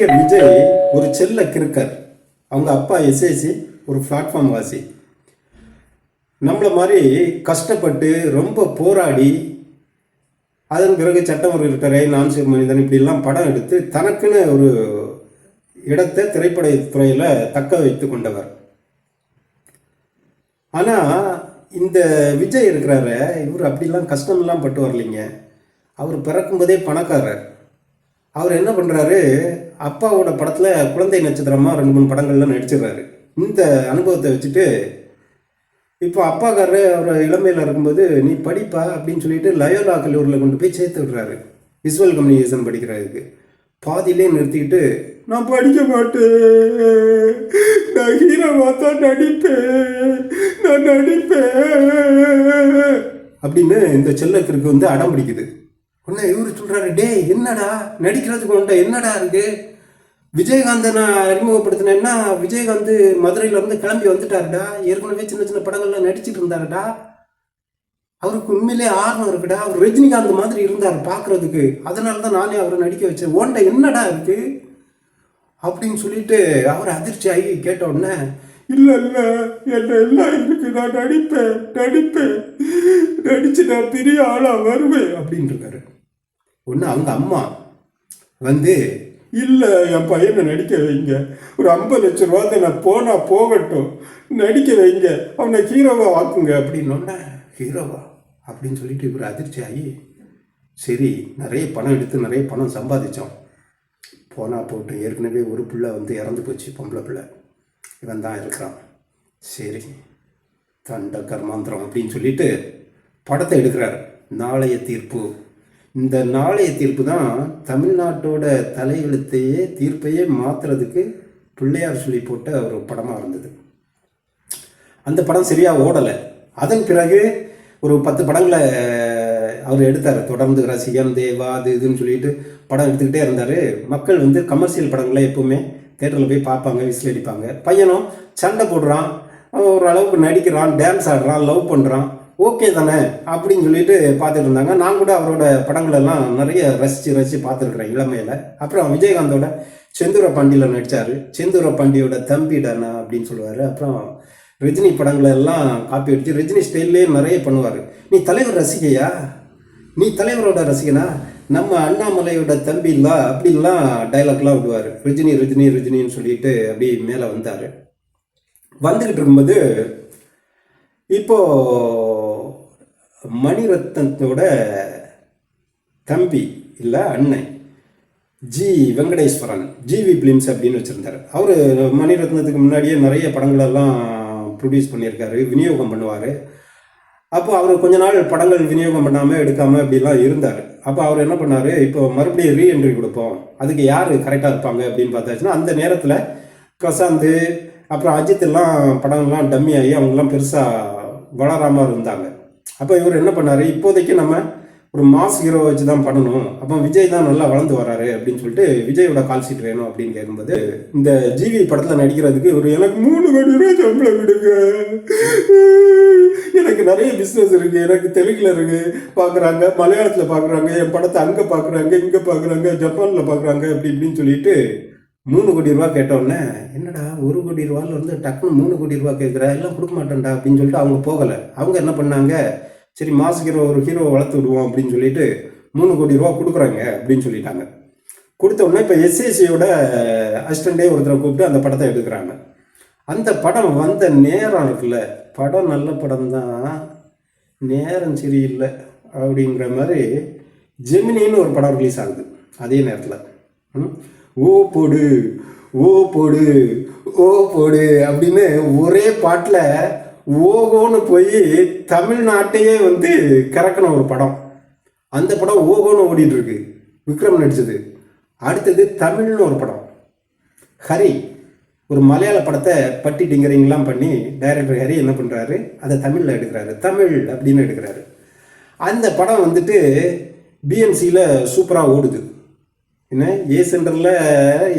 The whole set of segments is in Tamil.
நடிகர் விஜய் ஒரு செல்ல கிறுக்கர். அவங்க அப்பா எஸ்ஏசி ஒரு பிளாட்ஃபார்ம் வாசி. நம்மளை மாதிரி கஷ்டப்பட்டு ரொம்ப போராடி அதன் பிறகு சட்டம் ஒரு இருக்கிறே நான் சிறு மனிதன் இப்படிலாம் படம் எடுத்து தனக்குன்னு ஒரு இடத்தை திரைப்பட துறையில் தக்க வைத்து கொண்டவர். ஆனால் இந்த விஜய் இருக்கிறாரு இவர் அப்படிலாம் கஷ்டமெல்லாம் பட்டு வரலைங்க. அவர் பிறக்கும்போதே பணக்காரர். அவர் என்ன பண்ணுறாரு அப்பாவோட படத்தில் குழந்தை நட்சத்திரமாக ரெண்டு மூணு படங்கள்லாம் நடிச்சிடுறாரு. இந்த அனுபவத்தை வச்சுட்டு இப்போ அப்பாக்காரரு அவர் இளமையில் இருக்கும்போது நீ படிப்பா? அப்படின்னு சொல்லிட்டு லயோலா கல்லூரியில் கொண்டு போய் சேர்த்து விடுறாரு. விசுவல் கம்யூனிகேஷன் படிக்கிறதுக்கு. பாதியிலே நிறுத்திக்கிட்டு நான் படிக்க மாட்டேன். நான் ஹீரோவாக தான் நடிப்பேன். நான் நடிப்பேன். அப்படின்னு இந்த செல்லக்கிற்கு வந்து அடம் பிடிக்குது. உடனே இவரு சொல்கிறாரு டேய் என்னடா? நடிக்கிறதுக்கு உண்ட என்னடா இருக்கு? விஜயகாந்தை நான் அறிமுகப்படுத்தினேன்னா விஜயகாந்த் மதுரையிலேருந்து கிளம்பி வந்துட்டாருடா? ஏற்கனவே சின்ன சின்ன படங்கள்லாம் நடிச்சிட்டு இருந்தாருடா? அவருக்கு உண்மையிலே ஆர்வம் இருக்குடா? அவர் ரஜினிகாந்த் மாதிரி இருந்தார் பார்க்குறதுக்கு அதனால தான் நானே அவரை நடிக்க வச்சேன். ஓண்ட என்னடா இருக்கு? அப்படின்னு சொல்லிட்டு அவர் அதிர்ச்சி ஆகி கேட்ட உடனே இல்லை இல்லை என்ன எல்லாம் இருக்கு. நான் நடிப்பேன் நடிப்பேன். நடிச்சு நான் பெரிய ஆளாக வருவேன் அப்படின்னு இருக்காரு. ஒன்று அவங்க அம்மா வந்து இல்லை என் பையனை நடிக்க வைங்க. ஒரு ஐம்பது லட்ச ரூபாய் நான் போனால் போகட்டும். நடிக்க வைங்க. அவனை ஹீரோவா ஆக்குங்க. அப்படின்னோடனே ஹீரோவா? அப்படின்னு சொல்லிட்டு இவர் அதிர்ச்சி ஆகி சரி நிறைய பணம் எடுத்து நிறைய பணம் சம்பாதிச்சோம். போனால் போட்டு ஏற்கனவே ஒரு பிள்ளை வந்து இறந்து போச்சு பொம்பளை பிள்ளை. இவன் தான் இருக்கிறான். சரி தண்ட கர்மாந்திரம் அப்படின்னு சொல்லிட்டு படத்தை எடுக்கிறார். நாளைய தீர்ப்பு. இந்த நாளைய தீர்ப்பு தான் தமிழ்நாட்டோட தலையெழுத்தையே தீர்ப்பையே மாற்றுறதுக்கு பிள்ளையார் சொல்லி போட்ட ஒரு படமாக இருந்தது. அந்த படம் சரியாக ஓடலை. அதன் பிறகு ஒரு பத்து படங்களை அவர் எடுத்தார். தொடர்ந்து ரசிகன் தேவா அது இதுன்னு சொல்லிட்டு படம் எடுத்துக்கிட்டே இருந்தார். மக்கள் வந்து கமர்ஷியல் படங்களை எப்போவுமே தேட்டரில் போய் பார்ப்பாங்க விசில் அடிப்பாங்க. பையனும் சண்டை போடுறான். ஓரளவுக்கு நடிக்கிறான் டான்ஸ் ஆடுறான் லவ் பண்ணுறான் ஓகே தானே அப்படின்னு சொல்லிட்டு பார்த்துட்டு இருந்தாங்க. நான் கூட அவரோட படங்களெல்லாம் நிறைய ரசித்து ரசித்து பார்த்துருக்குறேன் இளமையில். அப்புறம் விஜயகாந்தோட செந்தூர பாண்டியில் நடித்தார் செந்தூர பாண்டியோட தம்பிடனா அப்படின்னு சொல்லுவார். அப்புறம் ரஜினி படங்களை எல்லாம் காப்பி அடித்து ரஜினி ஸ்டைல்லே நிறைய பண்ணுவார். நீ தலைவர் ரசிகையா? நீ தலைவரோட ரசிகனா? நம்ம அண்ணாமலையோட தம்பிலாம் அப்படிலாம் டைலாக்லாம் விடுவார். ரஜினி ரஜினி ரஜினின்னு சொல்லிட்டு அப்படி மேலே வந்தார். வந்துக்கிட்டு இருக்கும்போது இப்போது மணிரத்னத்தோட தம்பி இல்லை அண்ணன் ஜி வெங்கடேஸ்வரன் ஜிவி பிலிம்ஸ் அப்படின்னு வச்சுருந்தார். அவர் மணிரத்னத்துக்கு முன்னாடியே நிறைய படங்களெல்லாம் ப்ரொடியூஸ் பண்ணியிருக்காரு விநியோகம் பண்ணுவார். அப்போ அவர் கொஞ்ச நாள் படங்கள் விநியோகம் பண்ணாமல் எடுக்காமல் அப்படிலாம் இருந்தார். அப்போ அவர் என்ன பண்ணார் இப்போ மறுபடியும் ரீஎன்ட்ரி கொடுப்போம். அதுக்கு யார் கரெக்டாக இருப்பாங்க அப்படின்னு பார்த்தாச்சுன்னா அந்த நேரத்தில் பிரசாந்த் அப்புறம் அஜித் எல்லாம் படங்கள்லாம் டம்மி ஆகி அவங்கெல்லாம் பெருசாக வளராமல் இருந்தாங்க. அப்போ இவர் என்ன பண்ணார்? இப்போதைக்கு நம்ம ஒரு மாஸ் ஹீரோ வச்சு தான் பண்ணணும். அப்போ விஜய் தான் நல்லா வளர்ந்து வராரு அப்படின்னு சொல்லிட்டு விஜயோட கால் ஷீட் வேணும் அப்படின்னு கேட்கும்போது இந்த ஜிவி படத்தில் நடிக்கிறதுக்கு இவர் எனக்கு மூணு கோடி ரூபாய் சம்பளம் விடுங்க. எனக்கு நிறைய பிஸ்னஸ் இருக்குது எனக்கு தெலுங்கில் இருக்கு. பார்க்குறாங்க மலையாளத்தில் பார்க்குறாங்க என் படத்தை அங்கே பார்க்குறாங்க இங்கே பார்க்குறாங்க ஜப்பானில் பார்க்குறாங்க அப்படி இப்படின்னு சொல்லிட்டு மூணு கோடி ரூபா கேட்டோடனே என்னடா ஒரு கோடி ரூபால வந்து டக்குன்னு மூணு கோடி ரூபா கேட்குறா எல்லாம் கொடுக்க மாட்டேன்டா அப்படின்னு சொல்லிட்டு அவங்க போகலை. அவங்க என்ன பண்ணாங்க சரி மாஸ் ஹீரோ ஒரு ஹீரோவை வளர்த்து விடுவோம் அப்படின்னு சொல்லிட்டு மூணு கோடி ரூபா கொடுக்குறாங்க அப்படின்னு சொல்லிட்டாங்க. கொடுத்த உடனே இப்போ எஸ்ஏசியோட அசிஸ்டண்ட்டே ஒருத்தரை கூப்பிட்டு அந்த படத்தை எடுக்கிறாங்க. அந்த படம் வந்த நேரம் இருக்குல்ல படம் நல்ல படம் தான் நேரம் சரியில்லை அப்படிங்கிற மாதிரி ஜெமினின்னு ஒரு படம் ரிலீஸ் ஆகுது அதே நேரத்தில். ம்? ஓ போடு ஓ போடு ஓ போடு அப்படின்னு ஒரே பாட்டில் ஓகோன்னு போய் தமிழ்நாட்டையே வந்து கறக்கின ஒரு படம். அந்த படம் ஓகோன்னு ஓடிட்டு இருக்கு. விக்ரம் நடித்தது அடுத்தது தமிழ்னு ஒரு படம். ஹரி ஒரு மலையாள படத்தை பட்டி டிங்கரிங்லாம் பண்ணி டைரக்டர் ஹரி என்ன பண்ணுறாரு அதை தமிழில் எடுக்கிறாரு. தமிழ் அப்படின்னு எடுக்கிறாரு. அந்த படம் வந்துட்டு பிஎம்சியில் சூப்பராக ஓடுது. என்ன? ஏ சென்டரில்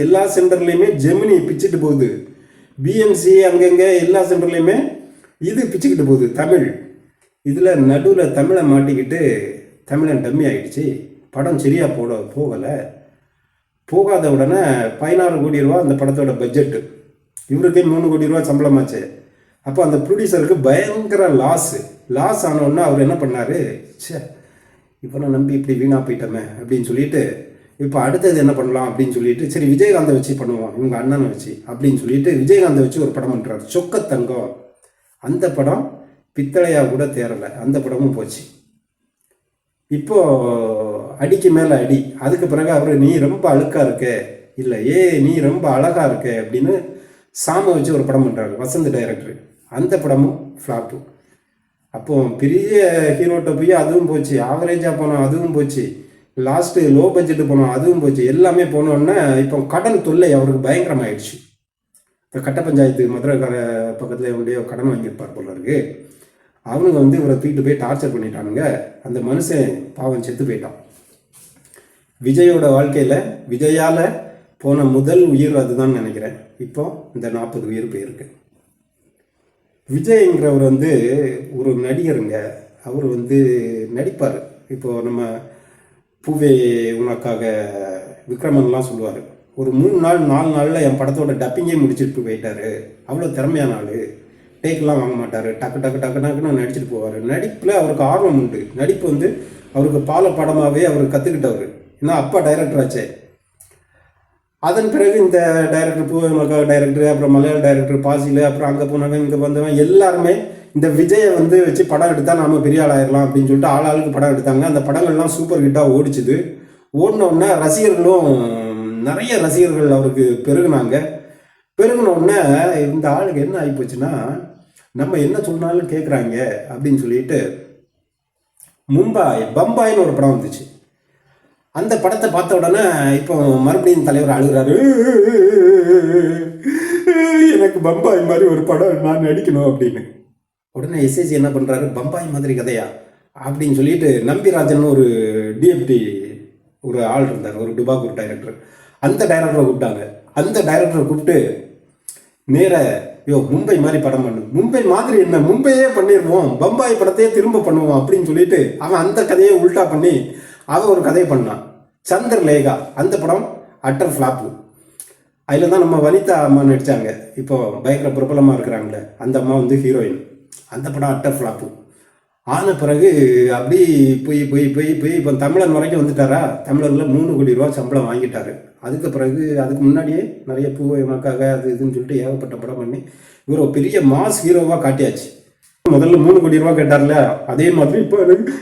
எல்லா சென்டர்லேயுமே ஜெமினி பிச்சுட்டு போகுது. பிஎம்சி அங்கங்கே எல்லா சென்டர்லேயுமே இது பிச்சுக்கிட்டு போகுது தமிழ். இதில் நடுவில் தமிழை மாட்டிக்கிட்டு தமிழன் டம்மி ஆயிடுச்சு. படம் சரியாக போட போகலை. போகாத உடனே பதினாறு கோடி ரூபா அந்த படத்தோட பட்ஜெட்டு இவருக்கே மூணு கோடி ரூபா சம்பளமாச்சு. அப்போ அந்த ப்ரொடியூசருக்கு பயங்கர லாஸு லாஸ் ஆனவுடனே அவர் என்ன பண்ணார்? ச்சே இவனை நம்பி இப்படி வீணாக போயிட்டோமே அப்படின்னு சொல்லிட்டு இப்போ அடுத்தது என்ன பண்ணலாம் அப்படின்னு சொல்லிட்டு சரி விஜயகாந்தை வச்சு பண்ணுவோம் இவங்க அண்ணனை வச்சு அப்படின்னு சொல்லிட்டு விஜயகாந்தை வச்சு ஒரு படம் பண்ணுறாரு சொக்க தங்கம் அந்த படம் பித்தளையாக கூட தேரலை அந்த படமும் போச்சு. இப்போ அடிக்கு மேலே அடி. அதுக்கு பிறகு அவர் நீ ரொம்ப அழுக்காக இருக்க. இல்லை ஏ நீ ரொம்ப அழகாக இருக்க. அப்படின்னு சாமை வச்சு ஒரு படம் பண்ணுறாரு வசந்த் டைரக்டர். அந்த படமும் ஃப்ளாப்பு. அப்போ பெரிய ஹீரோட்ட போய் அதுவும் போச்சு. ஆவரேஜாக போனோம் அதுவும் போச்சு. லாஸ்ட்டு லோ பட்ஜெட்டு போனோம் அதுவும் போச்சு. எல்லாமே போனோன்னா இப்போ கடன் தொல்லை அவருக்கு பயங்கரமாயிடுச்சு. இப்போ கட்ட பஞ்சாயத்து மதுரைக்கார பக்கத்தில் எவ்வளோ கடன் வாங்கியிருப்பார் போல இருக்கு. அவனுங்க வந்து இவரை தூக்கிட்டு போய் டார்ச்சர் பண்ணிட்டானுங்க. அந்த மனுஷன் பாவம் செத்து போயிட்டான். விஜயோட வாழ்க்கையில் விஜயால் போன முதல் உயிர் அதுதான் நினைக்கிறேன். இப்போ இந்த நாற்பது உயிர் போயிருக்கு. விஜய்ங்கிறவர் வந்து ஒரு நடிகருங்க. அவர் வந்து நடிப்பார். இப்போது நம்ம பூவே உனக்காக விக்ரமன்லாம் சொல்லுவார். ஒரு மூணு நாள் நாலு நாளில் என் படத்தோட டப்பிங்கே முடிச்சுட்டு போயிட்டாரு. அவ்வளோ திறமையான ஆள். டேக்கெலாம் வாங்க மாட்டார். டக்கு டக்கு டக்கு டக்குன்னு நடிச்சிட்டு போவார். நடிப்பில் அவருக்கு ஆர்வம் உண்டு. நடிப்பு வந்து அவருக்கு பால படமாகவே அவர் கற்றுக்கிட்டவர் ஏன்னா அப்பா டைரக்டர் ஆச்சே. அதன் பிறகு இந்த டைரக்டர் பூவமக்கா டைரக்டர் அப்புறம் மலையாள டைரக்டர் பாசியில் அப்புறம் அங்கே போனவன் இங்கே வந்தவன் எல்லாருமே இந்த விஜயை வந்து வச்சு படம் எடுத்தால் நாம் பெரிய ஆள் ஆயிடலாம் அப்படின்னு சொல்லிட்டு ஆள் ஆளுக்கு படம் எடுத்தாங்க. அந்த படங்கள்லாம் சூப்பர் ஹிட்டாக ஓடிச்சுது. ஓடின உடனே ரசிகர்களும் நிறைய ரசிகர்கள் அவருக்கு பெருகுனாங்க. பெருகின உடனே இந்த ஆளுக்கு என்ன ஆகிப்போச்சுன்னா நம்ம என்ன சொன்னாலும் கேட்குறாங்க அப்படின்னு சொல்லிட்டு மும்பாய் பம்பாய்னு ஒரு படம் வந்துச்சு. அந்த படத்தை பார்த்த உடனே இப்போ மறுபடியும் தலைவர் அழுகிறாரு. எனக்கு பம்பாய் மாதிரி ஒரு படம் நான் நடிக்கணும் அப்படின்னு. உடனே எஸ்எஸ்சி என்ன பண்ணுறாரு பம்பாய் மாதிரி கதையா? அப்படின்னு சொல்லிட்டு நம்பிராஜன் ஒரு டிஎப்டி ஒரு ஆள் இருந்தார் ஒரு டுபாகூர் டைரக்டர் அந்த டைரக்டரை கூப்பிட்டாங்க. அந்த டைரக்டரை கூப்பிட்டு நேர யோ மும்பை மாதிரி படம் பண்ணு. மும்பை மாதிரி என்ன? மும்பையே பண்ணிடுவோம் பம்பாய் படத்தையே திரும்ப பண்ணுவோம். அப்படின்னு சொல்லிட்டு அவன் அந்த கதையை உல்டா பண்ணி அவன் ஒரு கதையை பண்ணான். சந்திரலேகா அந்த படம் அட்டர் ஃப்ளாப்பு அதில் தான் நம்ம வனிதா அம்மா நடித்தாங்க இப்போ பயங்கர பிரபலமாக இருக்கிறாங்களே அந்த அம்மா வந்து ஹீரோயின் அந்த படம் அட்டர் ஃப்ளாப்பு ஆன பிறகு அப்படி போய் போய் போய் போய் இப்போ தமிழன் வரைக்கும் வந்துட்டாரா? தமிழரில் மூணு கோடி ரூபா சம்பளம் வாங்கிட்டாரு. அதுக்கு பிறகு அதுக்கு முன்னாடியே நிறைய பூவை மக்காக அது இதுன்னு சொல்லிட்டு ஏகப்பட்ட படம் பண்ணி இவர் பெரிய மாஸ் ஹீரோவாக காட்டியாச்சு. முதல்ல மூணு கோடி ரூபா கேட்டார்ல அதே மாதிரி இப்போ எனக்கு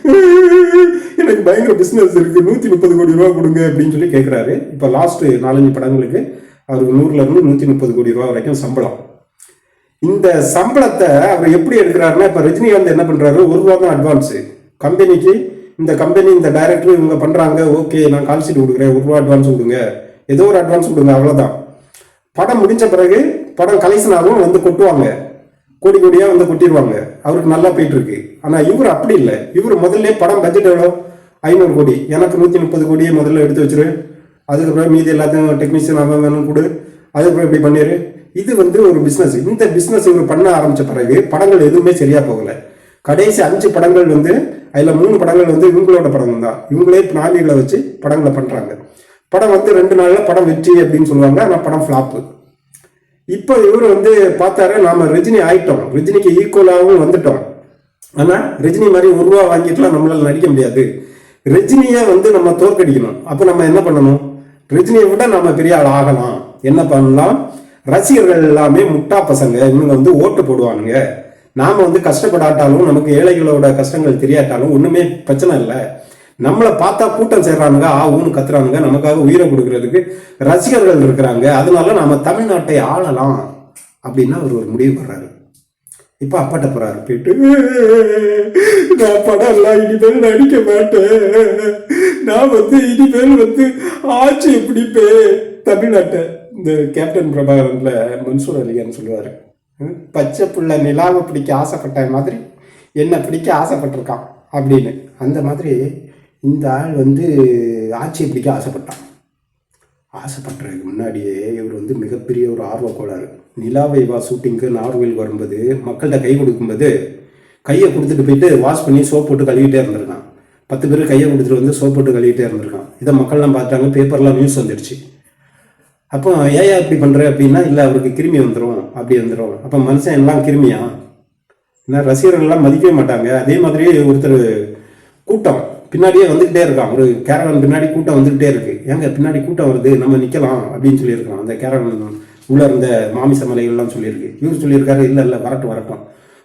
எனக்கு பயங்கர பிஸ்னஸ் இருக்கு. நூற்றி முப்பது கோடி ரூபா கொடுங்க அப்படின்னு சொல்லி கேட்குறாரு இப்போ லாஸ்ட் நாலஞ்சு படங்களுக்கு அவருக்கு நூறுல இருந்து நூற்றி முப்பது கோடி ரூபா வரைக்கும் சம்பளம். இந்த சம்பளத்தை அவர் எப்படி எடுக்கிறாருன்னா இப்போ ரஜினிகாந்த் என்ன பண்றாரு? ஒரு ரூபா தான் அட்வான்ஸு கம்பெனிக்கு இந்த கம்பெனி இந்த டைரக்டர் இவங்க பண்றாங்க ஓகே நான் கால் ஷீட் கொடுக்குறேன். ஒரு ரூபா அட்வான்ஸ் கொடுங்க. ஏதோ ஒரு அட்வான்ஸ் கொடுங்க அவ்வளோதான் படம் முடிஞ்ச பிறகு படம் கலெக்ஷன் ஆகும் வந்து கொட்டுவாங்க. கோடி கோடியாக வந்து கொட்டிடுவாங்க அவருக்கு நல்லா போயிட்டு இருக்கு ஆனால் இவர் அப்படி இல்லை. இவர் முதல்ல படம் பட்ஜெட் எவ்வளோ? ஐநூறு கோடி. எனக்கு நூற்றி முப்பது கோடியை முதல்ல எடுத்து வச்சிரு. அதுக்கப்புறம் மீதி எல்லாத்தையும் டெக்னீஷியன் அவன் வேணும் கொடு. அதுக்கப்புறம் இப்படி பண்ணிடு இது வந்து ஒரு பிஸ்னஸ் இந்த பிஸ்னஸ் இவர் பண்ண ஆரம்பித்த பிறகு படங்கள் எதுவுமே சரியாக போகலை. கடைசி அஞ்சு படங்கள் வந்து அதில் மூணு படங்கள் வந்து இவங்களோட படம் தான். இவங்களே நாளிகளை வச்சு படங்களை பண்ணுறாங்க படம் வந்து ரெண்டு நாளில் படம் வெற்றி அப்படின்னு சொல்லுவாங்க. ஆனால் படம் ஃப்ளாப்பு இப்போ இவர் வந்து பார்த்தாரு நாம ரஜினி ஆயிட்டோம். ரஜினிக்கு ஈக்குவலாகவும் வந்துட்டோம். ஆனால் ரஜினி மாதிரி ஒரு ரூபா வாங்கிட்டுலாம் நம்மளால் நடிக்க முடியாது. ரஜினியை வந்து நம்ம தோற்கடிக்கணும். அப்போ நம்ம என்ன பண்ணணும்? ரஜினியை விட நம்ம பெரிய ஆள் ஆகலாம். என்ன பண்ணலாம்? ரசிகர்கள் எல்லாமே முட்டா பசங்க. இவங்க வந்து ஓட்டு போடுவானுங்க. நாம வந்து கஷ்டப்படாட்டாலும் நமக்கு ஏழைகளோட கஷ்டங்கள் தெரியாட்டாலும் ஒன்றுமே பிரச்சனை இல்லை. நம்மளை பார்த்தா கூட்டம் சேர்றானுங்க ஆ ஊன்னு கத்துறானுங்க நமக்காக உயிரை கொடுக்கறதுக்கு ரசிகர்கள் இருக்கிறாங்க அதனால நம்ம தமிழ்நாட்டை ஆளலாம் அப்படின்னு அவர் ஒரு முடிவு பண்றாரு. இப்ப அப்பாட்ட போறாரு போயிட்டு நான் படம் எல்லாம் இனிமேல் நடிக்க மாட்டேன். நான் வந்து இனிமேல் வந்து ஆட்சி பிடிப்பேன் தமிழ்நாட்டை இந்த கேப்டன் பிரபாகரன்ல மன்சூர் அலிகான்னு சொல்லுவாரு. ம், பச்சை புள்ள நிலாவை பிடிக்க ஆசைப்பட்ட மாதிரி என்னை பிடிக்க ஆசைப்பட்டிருக்கான் அப்படின்னு. அந்த மாதிரி இந்த ஆள் வந்து ஆட்சியை பிடிக்க ஆசைப்பட்டான். ஆசைப்பட்டதுக்கு முன்னாடியே இவர் வந்து மிகப்பெரிய ஒரு ஆர்வ கோளாறு. நிலாவை வா ஷூட்டிங்க்கு நார்வேல் வரும்போது மக்கள்கிட்ட கை கொடுக்கும்போது கையை கொடுத்துட்டு போயிட்டு வாஷ் பண்ணி சோப் போட்டு கழுவிட்டே இருந்திருக்கான். பத்து பேர் கையை கொடுத்துட்டு வந்து சோப் போட்டு கழுவிட்டே இருந்திருக்கான். இதை மக்கள்லாம் பார்த்தாங்க பேப்பர்லாம் நியூஸ் வந்துடுச்சு அப்போ ஏன் இப்படி பண்ணுற அப்படின்னா இல்லை அவருக்கு கிருமி வந்துடும் அப்படி வந்துடும் அப்போ மனுஷன் எல்லாம் கிருமியா என்ன ரசிகர்கள்லாம் மதிக்கவே மாட்டாங்க. அதே மாதிரி ஒருத்தர் கூட்டம். பின்னாடியே வந்துக்கிட்டே இருக்கான். ஒரு கேரவன் பின்னாடி கூட்டம் வந்துக்கிட்டே இருக்கு. ஏங்க பின்னாடி கூட்டம் வருது? நம்ம நிற்கலாம் அப்படின்னு சொல்லியிருக்கான். அந்த கேரவன் உள்ள இருந்த மாமிச மலைகள்லாம் சொல்லியிருக்கு. இவர் சொல்லியிருக்காரு இல்லை இல்லை வரட்டும் வரட்டும்.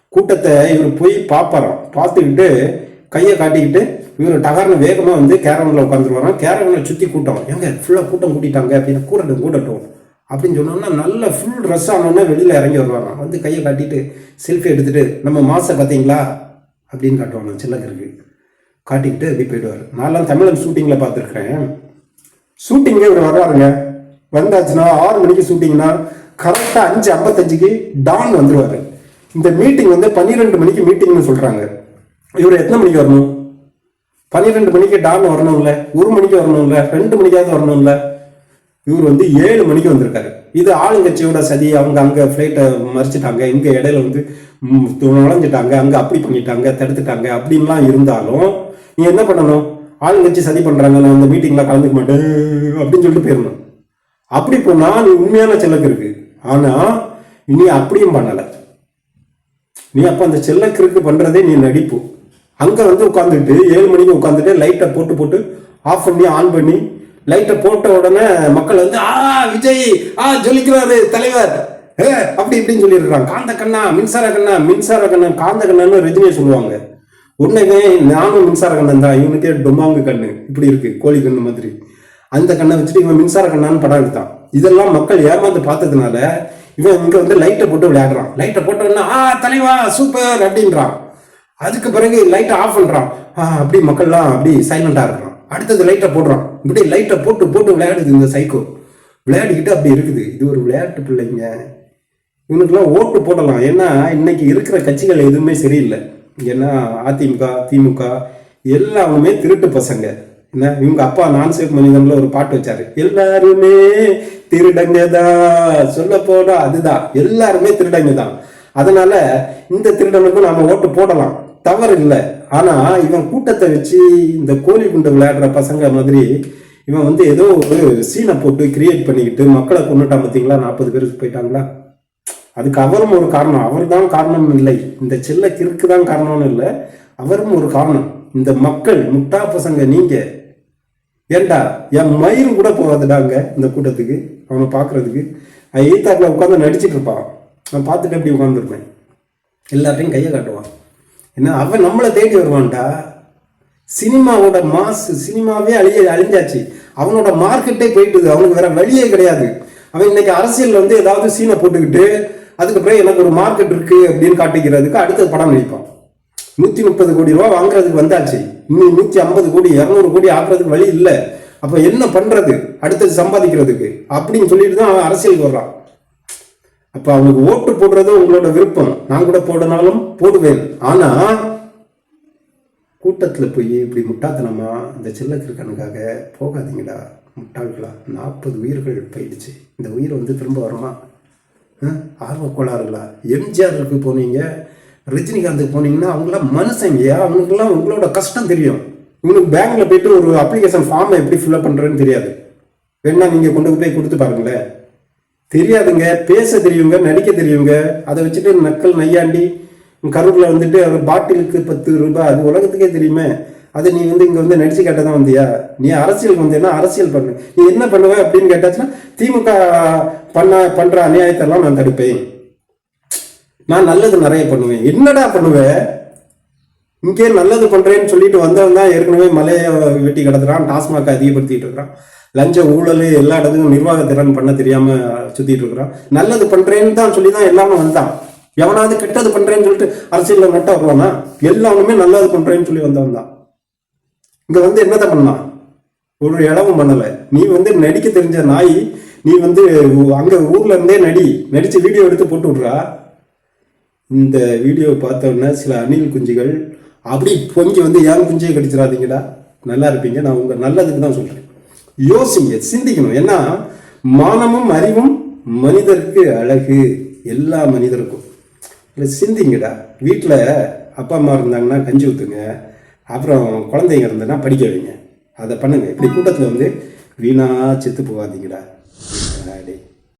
கூட்டத்தை இவர் போய் பார்ப்பாராம் பார்த்துக்கிட்டு கையை காட்டிக்கிட்டு இவர் டகார்னு வேகமாக வந்து கேரவனில் உட்காந்துருவாராம் கேரவனை சுற்றி கூட்டம். எங்க? ஃபுல்லாக கூட்டம் கூட்டிட்டாங்க. அப்படின்னு கூடட்டும் கூடட்டும். அப்படின்னு சொன்னோம்னா நல்ல ஃபுல் ட்ரெஸ் ஆனோன்னா வெளியில் இறங்கி வருவாங்க வந்து கையை காட்டிட்டு செல்ஃபி எடுத்துட்டு நம்ம மாசை பார்த்தீங்களா? அப்படின்னு காட்டுவாங்க சில்லக்கருக்கு காட்டிக்கிட்டு அப்படி போயிடுவார். நான்லாம் தமிழன் ஷூட்டிங்கில் பார்த்துருக்கேன். ஷூட்டிங்கே இவர் வர்றாருங்க வந்தாச்சுன்னா ஆறு மணிக்கு ஷூட்டிங்னா கரெக்டாக அஞ்சு ஐம்பத்தஞ்சுக்கு டான் வந்துடுவார் இந்த மீட்டிங் வந்து பன்னிரெண்டு மணிக்கு மீட்டிங்னு சொல்கிறாங்க இவர் எத்தனை மணிக்கு வரணும்? பன்னிரெண்டு மணிக்கு டான் வரணும்ல? ஒரு மணிக்கு வரணும்ல? ரெண்டு மணிக்காவது வரணும்ல? இவர் வந்து ஏழு மணிக்கு வந்திருக்காரு. இது ஆளுங்கட்சியோட சதி. அவங்க அங்கே ஃப்ளைட்டை மறிச்சிட்டாங்க. இங்கே இடையில வந்து நுழைஞ்சிட்டாங்க. அங்கே அப்படி பண்ணிட்டாங்க தடுத்துட்டாங்க. அப்படின்லாம் இருந்தாலும் நீ என்ன பண்ணணும்? ஆளுங்கட்சி சதி பண்ணுறாங்க நான் அந்த மீட்டிங்கில் கலந்துக்க மாட்டேன் அப்படின்னு சொல்லிட்டு போயிடணும். அப்படி போனால் நீ உண்மையான செல்லக்கு இருக்கு. ஆனால் நீ அப்படியும் பண்ணலை. நீ அப்போ அந்த செல்லக்கிற்கு பண்ணுறதே நீ நடிப்பு. அங்கே வந்து உட்காந்துட்டு ஏழு மணிக்கு உட்காந்துட்டு லைட்டை போட்டு போட்டு ஆஃப் பண்ணி ஆன் பண்ணி லைட்டை போட்ட உடனே மக்கள் வந்து ஆ விஜய் ஆ ஜொலிக்கிறாரு தலைவர். ஏ அப்படி இப்படின்னு சொல்லியிருக்கிறாங்க காந்த கண்ணா மின்சார கண்ணா மின்சார கண்ணன் காந்த கண்ணன்னு ரஜினியை சொல்லுவாங்க. உடனே நானும் மின்சார கண்ணன் தான். இவனுக்கே டொமாங்கு கண்ணு. இப்படி இருக்கு கோழி கண்ணு மாதிரி. அந்த கண்ணை வச்சுட்டு இவன் மின்சார கண்ணான்னு படம் எடுத்தான். இதெல்லாம் மக்கள் ஏமாந்து பார்த்ததுனால இவன் இங்க வந்து லைட்டை போட்டு விளையாடுறான். லைட்டை போட்ட உடனே ஆ தலைவா சூப்பர் அப்படின்றான். அதுக்கு பிறகு லைட்டை ஆஃப் பண்றான். ஆ அப்படி மக்கள்லாம் அப்படி சைலண்டா இருக்கிறான். அடுத்தது லைட்டை போடுறான். இப்படி லைட்டை போட்டு போட்டு விளையாடுது இந்த சைக்கோ விளையாடிக்கிட்டு அப்படி இருக்குது. இது ஒரு விளையாட்டு பிள்ளைங்க. இவனுக்குலாம் ஓட்டு போடலாம். ஏன்னா இன்னைக்கு இருக்கிற கட்சிகள் எதுவுமே சரியில்லை. ஏன்னா அதிமுக திமுக எல்லாமே திருட்டு பசங்க. என்ன? இவங்க அப்பா நான் சேவ் மனிதன்ல ஒரு பாட்டு வச்சாரு. எல்லாருமே திருடங்க தான் சொல்ல போனா அதுதான். எல்லாருமே திருடங்க தான் அதனால இந்த திருடனுக்கும் நாம ஓட்டு போடலாம். தவறு இல்லை. ஆனா இவன் கூட்டத்தை வச்சு இந்த கோழி குண்டு விளையாடுற பசங்க மாதிரி இவன் வந்து ஏதோ ஒரு சீனை போட்டு கிரியேட் பண்ணிக்கிட்டு மக்களை கொண்டுட்டான் பார்த்தீங்களா? நாற்பது பேருக்கு போயிட்டாங்களா? அதுக்கு அவரும் ஒரு காரணம். அவர் தான் காரணம் இல்லை. இந்த செல்ல கிறுக்கு தான் காரணம்னு இல்லை. அவரும் ஒரு காரணம். இந்த மக்கள் முட்டா பசங்க நீங்க. ஏண்டா? என் மயில் கூட போகாதுடாங்க இந்த கூட்டத்துக்கு. அவனை பார்க்கறதுக்கு அவன் எய்த்தாக்கில் உட்காந்து நடிச்சிட்டு இருப்பான். நான் பார்த்துட்டு எப்படி உட்காந்துருப்பேன் எல்லாத்தையும் கையை காட்டுவான். என்ன அவன் நம்மளை தேடி வருவான்டா. சினிமாவோட மாஸ் சினிமாவே அழிய அழிஞ்சாச்சு. அவனோட மார்க்கெட்டே போயிட்டுது. அவனுக்கு வேற வழியே கிடையாது. அவன் இன்னைக்கு அரசியலில் வந்து ஏதாவது சீனை போட்டுக்கிட்டு அதுக்கப்புறம் எனக்கு ஒரு மார்க்கெட் இருக்கு அப்படின்னு காட்டிக்கிறதுக்கு அடுத்த படம் நடிப்பான் நூற்றி முப்பது கோடி ரூபா வாங்குறதுக்கு வந்தாச்சு. இன்னும் நூற்றி ஐம்பது கோடி இரநூறு கோடி ஆக்குறதுக்கு வழி இல்லை. அப்போ என்ன பண்ணுறது அடுத்தது சம்பாதிக்கிறதுக்கு. அப்படின்னு சொல்லிட்டு தான் அவன் அரசியலுக்கு வர்றான் அப்போ அவனுக்கு ஓட்டு போடுறது உங்களோட விருப்பம். நான் கூட போடனாலும் போடுவேன். ஆனால் கூட்டத்தில் போய் இப்படி முட்டாத்தனமா இந்த செல்லக்கிருக்கனுக்காக போகாதீங்களா முட்டாள்களா? நாற்பது உயிர்கள் போயிடுச்சு. இந்த உயிர் வந்து திரும்ப வருமா? ஆ? எம்ஜிஆருக்கு போனீங்க. ரஜினிகாந்துக்கு போனீங்கன்னா அவங்களாம் மனுஷங்கயா அவங்களுக்குலாம் உங்களோட கஷ்டம் தெரியும். உங்களுக்கு பேங்க்கில் போயிட்டு ஒரு அப்ளிகேஷன் ஃபார்மை எப்படி ஃபில்அப் பண்ணுறேன்னு தெரியாது. வேணா நீங்கள் கொண்டு போய் கொடுத்து பாருங்களேன். தெரியாதுங்க. பேச தெரியுங்க நடிக்க தெரியுங்க. அதை வச்சுட்டு நக்கல் நையாண்டி கருவில் வந்துட்டு ஒரு பாட்டிலுக்கு பத்து ரூபாய் அது உலகத்துக்கே தெரியுமே. அது நீ வந்து இங்கே வந்து நடிச்சு கேட்ட தான் வந்தியா? நீ அரசியலுக்கு வந்தேன்னா அரசியல் பண்ணு. நீ என்ன பண்ணுவ அப்படின்னு கேட்டாச்சுன்னா திமுக பண்ண பண்ற அநியாயத்தெல்லாம் நான் தடுப்பேன். நான் நல்லது நிறைய பண்ணுவேன். என்னடா பண்ணுவேன் இங்கே நல்லது பண்றேன்னு சொல்லிட்டு வந்தவன் தான் ஏற்கனவே மலையை வெட்டி கிடக்குறான் டாஸ்மாக அதிகப்படுத்திட்டு இருக்கிறான். லஞ்ச ஊழல் எல்லா இடத்துக்கும் நிர்வாக திறன் பண்ண தெரியாம சுத்திட்டு இருக்கிறான். நல்லது பண்றேன்னு தான் சொல்லி தான் எல்லாமே வந்தான். எவனாவது கெட்டது பண்றேன்னு சொல்லிட்டு அரசியலில் நட்ட வருவானா எல்லாருமே நல்லது பண்றேன்னு சொல்லி வந்தவன் தான் இங்க வந்து என்னத்தை பண்ணலாம்? ஒரு இடமும் பண்ணல. நீ வந்து நடிக்க தெரிஞ்ச நாய் நீ வந்து அங்க ஊர்ல இருந்தே நடி. நடிச்சு வீடியோ எடுத்து போட்டு விட்றா. இந்த வீடியோவை பார்த்தோன்னா சில அணில் குஞ்சுகள் அப்படி பொங்கி வந்து ஏன் குஞ்சையை கடிச்சிடாதீங்கடா. நல்லா இருப்பீங்க. நான் உங்க நல்லதுக்கு தான் சொல்றேன். யோசிங்க சிந்திக்கணும். ஏன்னா மானமும் அறிவும் மனிதருக்கு அழகு. எல்லா மனிதருக்கும். இல்லை சிந்திங்கடா. வீட்டில் அப்பா அம்மா இருந்தாங்கன்னா கஞ்சி ஊற்றுங்க அப்புறம் குழந்தைங்க இருந்ததுன்னா படிக்க வைங்க. அதை பண்ணுங்கள் இப்படி கூட்டத்தில் வந்து வீணாக செத்து போகாதீங்கடா.